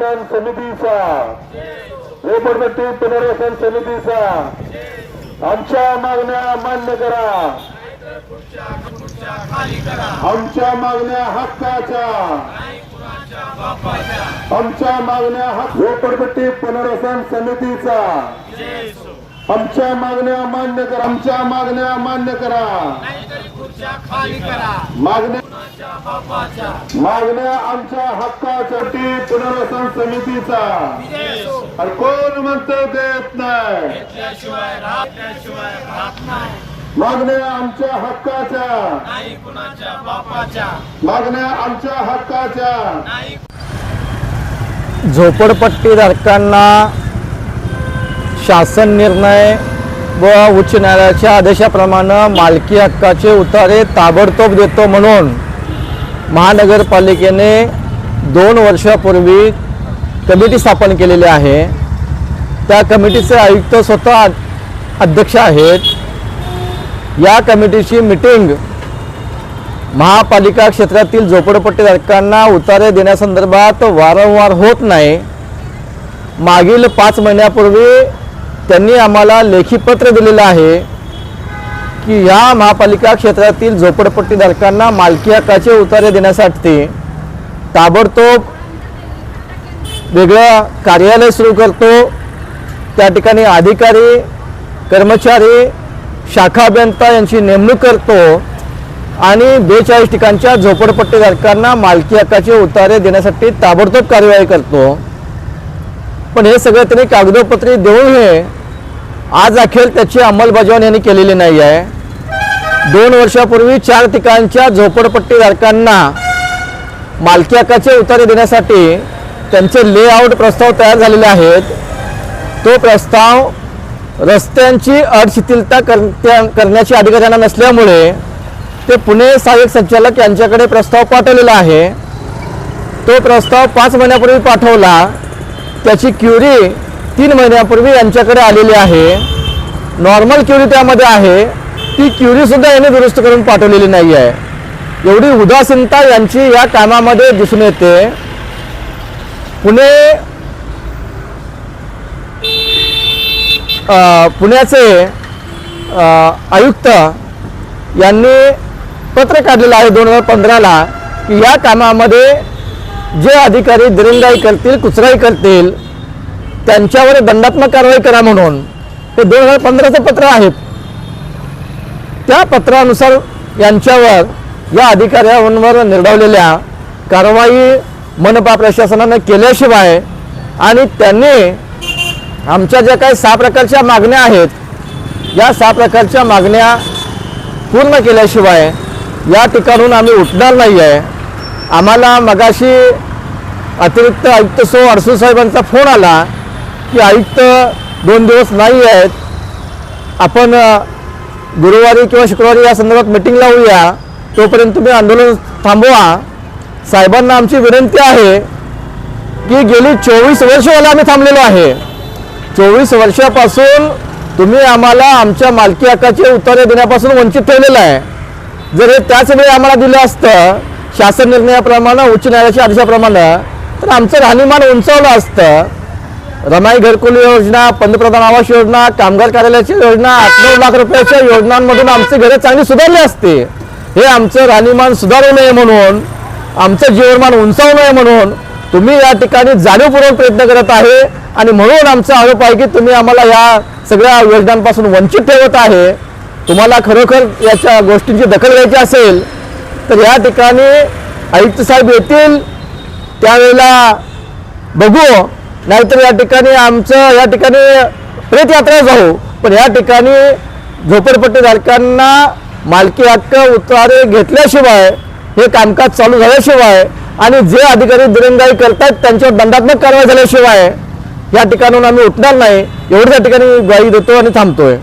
पुनर्वसन समितीचा. झोपडपट्टी पुनर्वसन समितीचा. आमच्या मागण्या मान्य करा. आमच्या मागण्या हक्काच्या. आमच्या मागण्या हक्क झोपडपट्टी पुनर्वसन समितीचा. आमच्या मागण्या मान्य करा. आमच्या मागण्या मान्य करा. मागण्या मागण्या आमच्या हक्काच्या टी पुनर्वसन समितीचा. आणि कोण म्हणतो देत नाही? मागण्या आमच्या हक्काच्या. मागण्या आमच्या हक्काच्या. झोपडपट्टीधारकांना शासन निर्णय व उच्च न्यायालयाच्या आदेशाप्रमाणे मालकी हक्काचे उतारे ताबडतोब देतो म्हणून महानगरपालिकेने दोन वर्षापूर्वी कमिटी स्थापन केलेली आहे. त्या कमिटीचे आयुक्त स्वतः अध्यक्ष आहेत. या कमिटीची मिटिंग महापालिका क्षेत्रातील झोपडपट्टीधारकांना उतारे देण्यासंदर्भात वारंवार होत नाही. मागील पाच महिन्यापूर्वी त्यांनी आम्हाला लेखीपत्र दिलेलं आहे की ह्या महापालिका क्षेत्रातील झोपडपट्टीधारकांना मालकी हक्काचे उतारे देण्यासाठी ताबडतोब वेगळं कार्यालय सुरू करतो. त्या ठिकाणी अधिकारी कर्मचारी शाखा अभियंता यांची नेमणूक करतो आणि बेचाळीस ठिकाणच्या झोपडपट्टीधारकांना मालकी हक्काचे उतारे देण्यासाठी ताबडतोब कार्यवाही करतो. पण हे सगळं त्यांनी कागदोपत्री देऊन हे आज अखेर त्याची अंमलबजावणी यांनी केलेली नाही आहे. दोन वर्षापूर्वी चार ठिकाणच्या झोपडपट्टीधारकांना मालकी हक्काचे उतारे देण्यासाठी त्यांचे लेआउट प्रस्ताव तयार झालेले आहेत. तो प्रस्ताव रस्त्यांची अडशिथिलता करत्या करण्याची अधिकाऱ्यांना नसल्यामुळे ते पुणे सहाय्यक संचालक यांच्याकडे प्रस्ताव पाठवलेला आहे. तो प्रस्ताव पाच महिन्यापूर्वी पाठवला. त्याची क्युरी तीन महिन्यापूर्वी यांच्याकडे आलेली आहे. नॉर्मल क्युरी त्यामध्ये आहे. ती क्युरी सुद्धा यांनी दुरुस्त करून पाठवलेली नाही आहे. एवढी उदासीनता यांची या कामामध्ये दिसून येते. पुणे पुण्याचे आयुक्त यांनी पत्र काढलेलं आहे दोन हजार पंधराला की या कामामध्ये जे अधिकारी दिरंगाई करतील कुचराई करतील त्यांच्यावर दंडात्मक कारवाई करा म्हणून. हे दोन हजार पंधराचं पत्र आहे त्या पत्रानुसार यांच्यावर या अधिकाऱ्यांवर निर्धावलेल्या कारवाई मनपा प्रशासनानं केल्याशिवाय आणि त्यांनी आमच्या ज्या काही सहा प्रकारच्या मागण्या आहेत या सहा प्रकारच्या मागण्या पूर्ण केल्याशिवाय या ठिकाणून आम्ही उठणार नाही आहे आम्हाला मगाशी अतिरिक्त आयुक्त सो अडसू साहेबांचा फोन आला. की आयुक्त दोन दिवस नाही आहेत. आपण गुरुवारी किंवा शुक्रवारी या संदर्भात मिटिंग लावूया तोपर्यंत तुम्ही आंदोलन थांबवा. साहेबांना आमची विनंती आहे की गेली चोवीस वर्ष झालं आम्ही थांबलेलो आहे. चोवीस वर्षापासून तुम्ही आम्हाला आमच्या मालकी हक्काचे उतारे देण्यापासून वंचित ठेवलेलं आहे. जर हे त्याच वेळी आम्हाला दिलं असतं शासन निर्णयाप्रमाणे उच्च न्यायालयाच्या आदेशाप्रमाणे तर आमचं राहणीमान उंचावलं असतं. रमाई घरकुल योजना पंतप्रधान आवास योजना कामगार कार्यालयाची योजना आठ नऊ लाख रुपयाच्या योजनांमधून आमची घरे चांगली सुधारली असते. हे आमचं राहणीमान सुधारू नये म्हणून आमचं जीवनमान उंचावू नये म्हणून तुम्ही या ठिकाणी जाणीवपूर्वक प्रयत्न करत आहे आणि म्हणून आमचा आरोप आहे की तुम्ही आम्हाला या सगळ्या योजनांपासून वंचित ठेवत आहे. तुम्हाला खरोखर याच्या गोष्टींची दखल घ्यायची असेल तर या ठिकाणी आयुक्त साहेब येतील. त्यावेळेला बघू. नाहीतर या ठिकाणी आमचं या ठिकाणी प्रेतयात्रा जाऊ. पण या ठिकाणी झोपडपट्टीधारकांना मालकी हक्क उतारे घेतल्याशिवाय हे कामकाज चालू झाल्याशिवाय आणि जे अधिकारी दिरंगाई करतात त्यांच्यावर दंडात्मक कारवाई झाल्याशिवाय या ठिकाणून आम्ही उठणार नाही. एवढं त्या ठिकाणी ग्वाही देतो आणि थांबतोय.